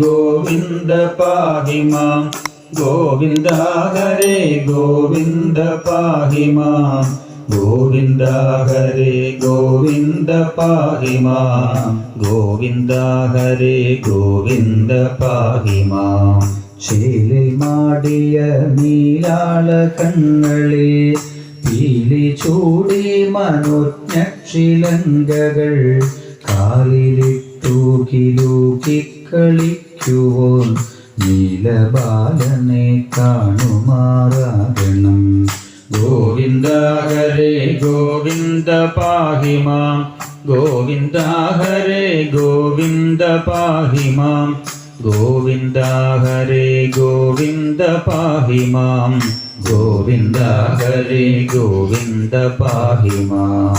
ഗോവിന്ദ പാഹിമാം. ഗോവിന്ദ ഹരേ ഗോവിന്ദ പാഹിമാം. ഗോവിന്ദ ഹരേ ഗോവിന്ദ പാഹിമാം. ഗോവിന്ദ ഹരേ ഗോവിന്ദ പാഹിമാം. മാടിയ നീലാള കണ്ണളെ പീലി ചൂടി മനോജ്ഞക്ഷിലങ്കകൾ കാലിലിട്ടു കിലൂക്കി കളിക്കുവോൻ നീലബാലനെ കാണുമാറാകണം. ഗോവിന്ദ ഹരേ ഗോവിന്ദ പാഹിമാം ഗോവിന്ദ ഹരേ ഗോവിന്ദ പാഹിമാം ഗോവിന്ദ ഹരേ ഗോവിന്ദ പാഹിമാം ഗോവിന്ദ ഹരേ ഗോവിന്ദ പാഹിമാം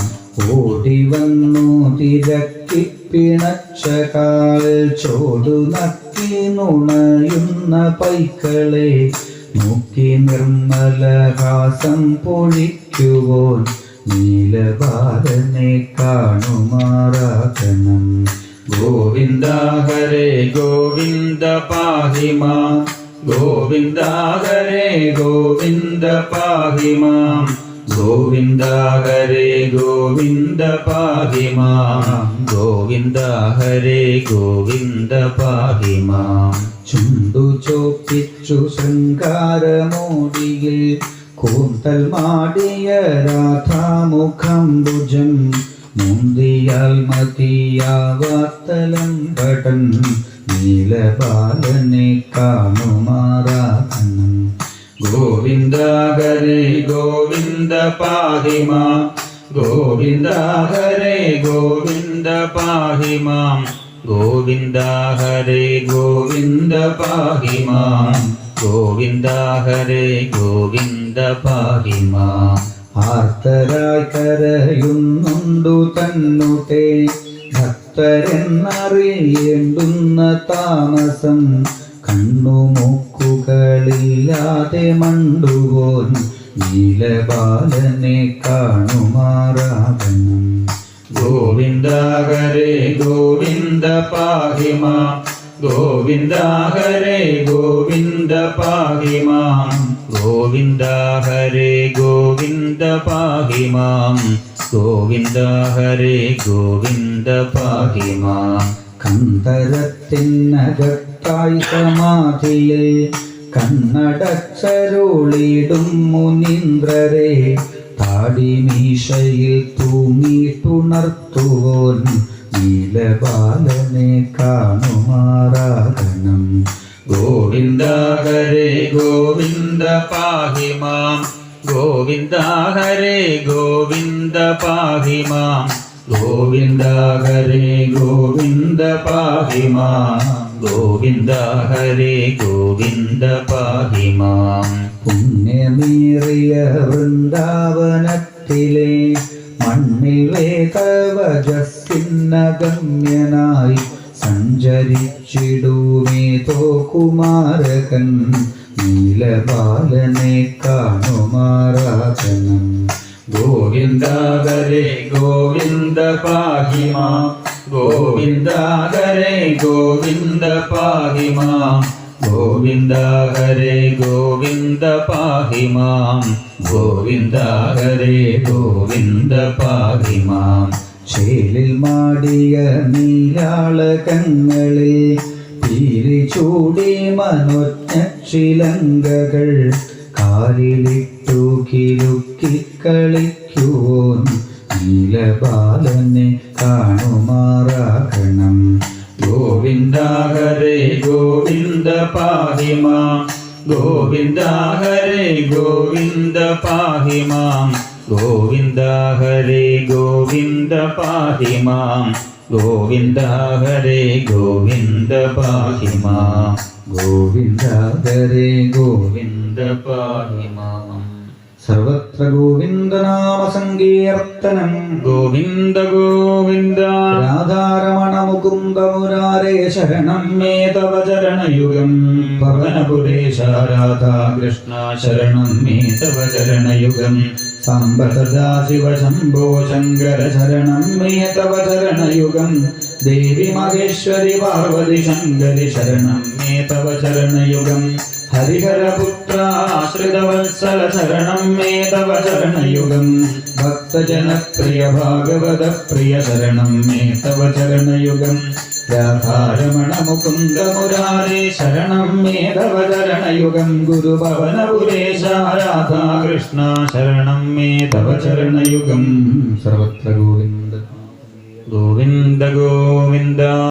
ഓടി വന്നു തിരക്കി പിണച്ച കാൽ ചോടു നക്കി നുണയുന്ന പൈക്കളെ നോക്കി നിർമ്മലഹാസം പൊഴിക്കുവോൻ നീലബാലനെ കാണുമാറാകണം. ഗോവിന്ദ ഹരേ ഗോവിന്ദ പാഹിമാം ഗോവിന്ദ ഹരേ ഗോവിന്ദ പാഹി മാം ഗോവിന്ദ ഹരേ ഗോവിന്ദ പാഹി മാം ഗോവിന്ദ ഹരേ ഗോവിന്ദ പാഹി മാം ചുണ്ടു ചോപ്പിച്ചു ശൃംഗാരമോടിയിൽ കൂന്തൽ മാടിയ രാധാമുഖം ഭുജം. മുന്തിയാൽ മതിയാവാത്തലം ഭടൻ നീലബാലനെ കാണുമാറാകണം ഗോവിന്ദ ഹരേ ഗോവിന്ദ പാഹിമ ഗോവിന്ദ ഹരേ ഗോവിന്ദ പാഹിമ ഗോവിന്ദ ഹരേ ഗോവിന്ദ പാഹിമ ഗോവിന്ദ ഹരേ ഗോവിന്ദ പാഹിമ ആർത്തരായി കരയുന്നുണ്ടു തന്നുതേ ഭക്തരെന്നറിയേണ്ടുന്ന താമസം കണ്ണുമൂക്കുകളില്ലാതെ മണ്ടുപോൻ നീലബാലനെ കാണുമാറാകണം. ഗോവിന്ദ ഹരേ ഗോവിന്ദ പാഹിമ ഗോവിന്ദ ഹരേ ഗോവിന്ദ പാഹിമ ഗോവിന്ദ ഹരേ ഗോവിന്ദ പാഹി ഗോവിന്ദ ഹരേ ഗോവിന്ദ പാഹി മാം കന്തരത്തിനകത്തായി സമാധിയിൽ കണ്ണടച്ചരുളിടും മുനീന്ദ്രരെ. താടിമീശയിൽ തൂങ്ങിട്ടുണർത്തുവോൻ നീലബാലനെ കാണുമാറാകണം. ഗോവിന്ദാഹരെ ഗോവിന്ദ പാഹിമാം. ഗോവിന്ദാഹരെ ഗോവിന്ദ ഹരേ ഗോവിന്ദ ഹരേ ഗോവിന്ദ പാഹി ഗോവിന്ദ ഹരേ ഗോവിന്ദ പാഹി മാം പുണ്യമേറിയ വൃന്ദാവനത്തിലെ മണ്ണിൽ വേദവജസ്സിന്നഗമ്യനായി സഞ്ചരിച്ചിടുമേതോ കുമാരകൻ നീലബാലനെ കാണുമാറാകണം പാഹി മാം ഗോവിന്ദ ഹരേ ഗോവിന്ദ പാഹി മാം ഗോവിന്ദ ഹരേ ഗോവിന്ദ പാഹിമാം ഗോവിന്ദ ഹരേ ഗോവിന്ദ പാഹി മാം ചേലിൽ മാടിയ നീലാളകങ്ങളിൽ തീരി ചൂടി മനോജ്ഞിലങ്കകൾ കാലിലിട്ടു കിലുക്കി കളിക്കുവോൻ നീലബാലനെ കാണുമാറാകണം. ഗോവിന്ദ ഹരേ ഗോവിന്ദ പാഹിമാ ഗോവിന്ദ ഹരേ ഗോവിന്ദ പാഹിമാം ഗോവിന്ദ ഹരേ ഗോവിന്ദ പാഹിമാം ഗോവിന്ദ ഹരേ ഗോവിന്ദ പാഹിമാ ഗോവിന്ദ ഹരേ ഗോവിന്ദ പാഹി മാം സർവത്ര ഗോവിന്ദനാമ സങ്കീർത്തനം ഗോവിന്ദ ഗോവിന്ദ. രാധാരമണ മുകുന്ദ മുരാരേ ശരണം മേ തവ ചരണയുഗം. പവനപുരേശ രാധാകൃഷ്ണ ശരണം മേ തവ ചരണയുഗം. സാമ്പ സദാ ശിവ ശംഭോ ശങ്കര ശരണം മേ തവ ചരണയുഗം. देवि महेश्वरि पार्वति शङ्करि शरणं मे तव चरणयुगम् हरिहरपुत्राश्रितवत्सल शरणं मे तव भागवतप्रिय शरणं मे तव मुकुन्द मुरारे शरणं मे तव चरणयुगं। गुरुभवनपुरेश राधा कृष्ण शरणं मे तव चरणयुगं। सर्वत्र गोविन्द। ഗോവിന്ദ ഗോവിന്ദ